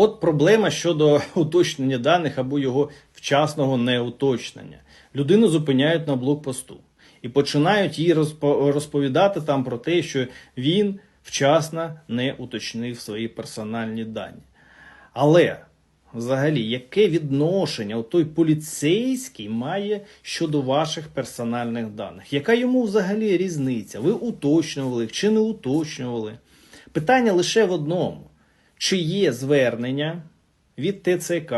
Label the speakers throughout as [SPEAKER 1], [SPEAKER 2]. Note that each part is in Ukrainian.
[SPEAKER 1] От проблема щодо уточнення даних або його вчасного неуточнення. Людину зупиняють на блокпосту і починають їй розповідати там про те, що він вчасно не уточнив свої персональні дані. Але взагалі, яке відношення той поліцейський має щодо ваших персональних даних? Яка йому взагалі різниця? Ви уточнювали їх чи не уточнювали? Питання лише в одному: чи є звернення від ТЦК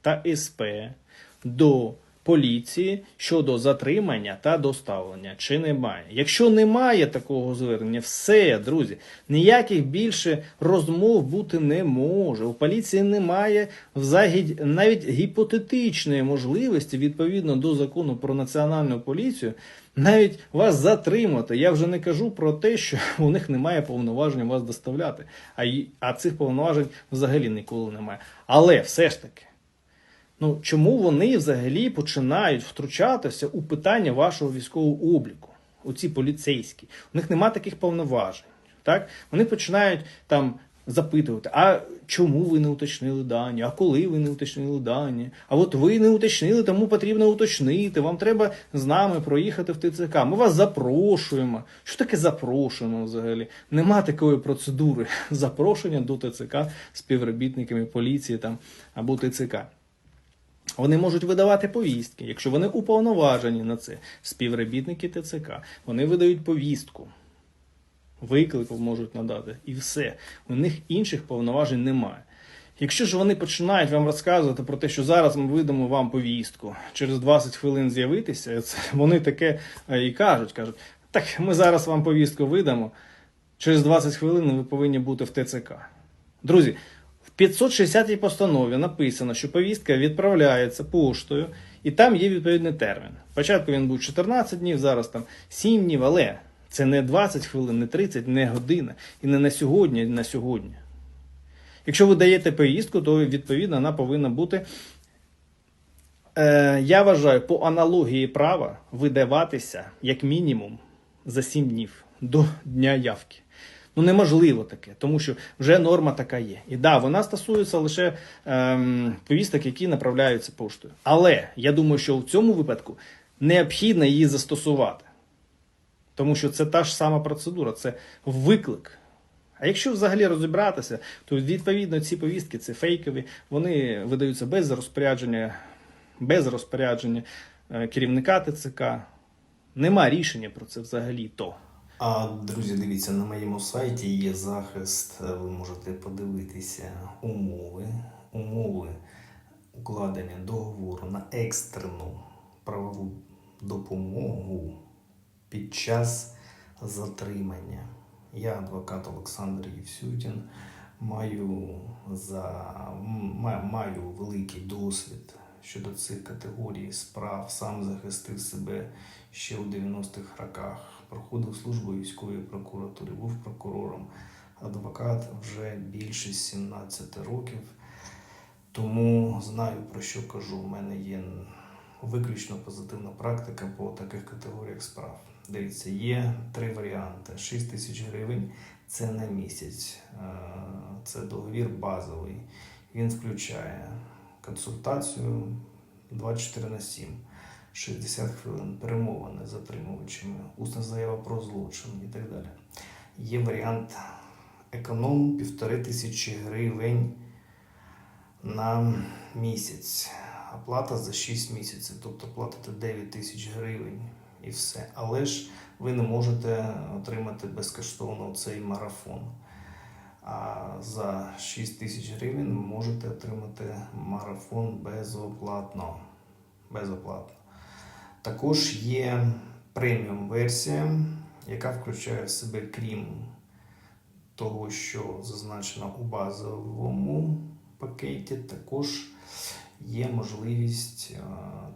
[SPEAKER 1] та СП до поліції щодо затримання та доставлення, чи немає? Якщо немає такого звернення, все, друзі, ніяких більше розмов бути не може. У поліції немає взагалі навіть гіпотетичної можливості відповідно до закону про національну поліцію. Навіть вас затримати. Я вже не кажу про те, що у них немає повноважень вас доставляти, а, а цих повноважень взагалі ніколи немає. Але все ж таки, Ну, чому вони взагалі починають втручатися у питання вашого військового обліку? Оці поліцейські. У них нема таких повноважень. Так? Вони починають там запитувати: а чому ви не уточнили дані? А коли ви не уточнили дані? А от ви не уточнили, тому потрібно уточнити. Вам треба з нами проїхати в ТЦК. Ми вас запрошуємо. Що таке запрошуємо взагалі? Нема такої процедури запрошення до ТЦК співробітниками поліції там або ТЦК. Вони можуть видавати повістки, якщо вони уповноважені на це. Співробітники ТЦК. Вони видають повістку. Виклику можуть надати. І все. У них інших повноважень немає. Якщо ж вони починають вам розказувати про те, що зараз ми видамо вам повістку, через 20 хвилин з'явитися, це вони таке е, і кажуть, кажуть, так ми зараз вам повістку видамо, через 20 хвилин ви повинні бути в ТЦК. Друзі, 560-й постанові написано, що повістка відправляється поштою, і там є відповідний термін. Спочатку він був 14 днів, зараз там 7 днів, але це не 20 хвилин, не 30, не година, і не на сьогодні, і на сьогодні. Якщо ви даєте повістку, то відповідно вона повинна бути. Е, я вважаю, по аналогії права видаватися як мінімум за 7 днів до дня явки. Ну неможливо таке, тому що вже норма така є. І да, вона стосується лише ем, повісток, які направляються поштою. Але я думаю, що в цьому випадку необхідно її застосувати. Тому що це та ж сама процедура, це виклик. А якщо взагалі розібратися, то відповідно ці повістки це фейкові, вони видаються без розпорядження, без розпорядження е, керівника ТЦК. Нема рішення про це взагалі то.
[SPEAKER 2] А друзі, дивіться, на моєму сайті є захист. е, Ви можете подивитися умови, умови укладення договору на екстрену правову допомогу під час затримання. Я, адвокат Олександр Євсютін, маю, за, ма- маю великий досвід щодо цих категорій справ. Сам захистив себе ще у 90-х роках. Проходив службу військової прокуратури, був прокурором, адвокат вже більше 17 років. Тому знаю про що кажу. У мене є виключно позитивна практика по таких категоріях справ. Дивіться, є три варіанти: 6 тисяч гривень це на місяць. Е, Це договір базовий. Він включає консультацію 24 на 7, 60 хвилин, перемовини з затримувачами, усна заява про злочин і так далі. Є варіант економ півтори тисячі гривень на місяць. Оплата за 6 місяців, тобто платите 9 тисяч гривень і все. Але ж ви не можете отримати безкоштовно цей марафон. А за 6 тисяч гривень можете отримати марафон безоплатно. безоплатно. Також є преміум версія, яка включає в себе, крім того, що зазначено у базовому пакеті, також є можливість е,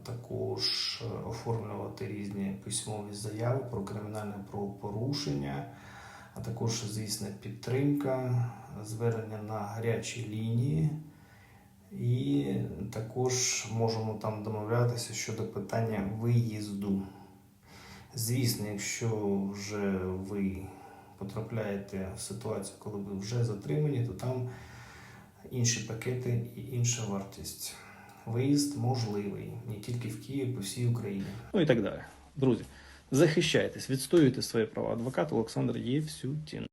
[SPEAKER 2] також оформлювати різні письмові заяви про кримінальне правопорушення, а також, звісно, підтримка, звернення на гарячі лінії. І також можемо там домовлятися щодо питання виїзду. Звісно, якщо вже ви потрапляєте в ситуацію, коли ви вже затримані, то там інші пакети і інша вартість. Виїзд можливий не тільки в Київ, по всій Україні.
[SPEAKER 1] Ну і так далі. Друзі, захищайтесь, відстоюйте свої права. Адвокат Олександр Євсютін.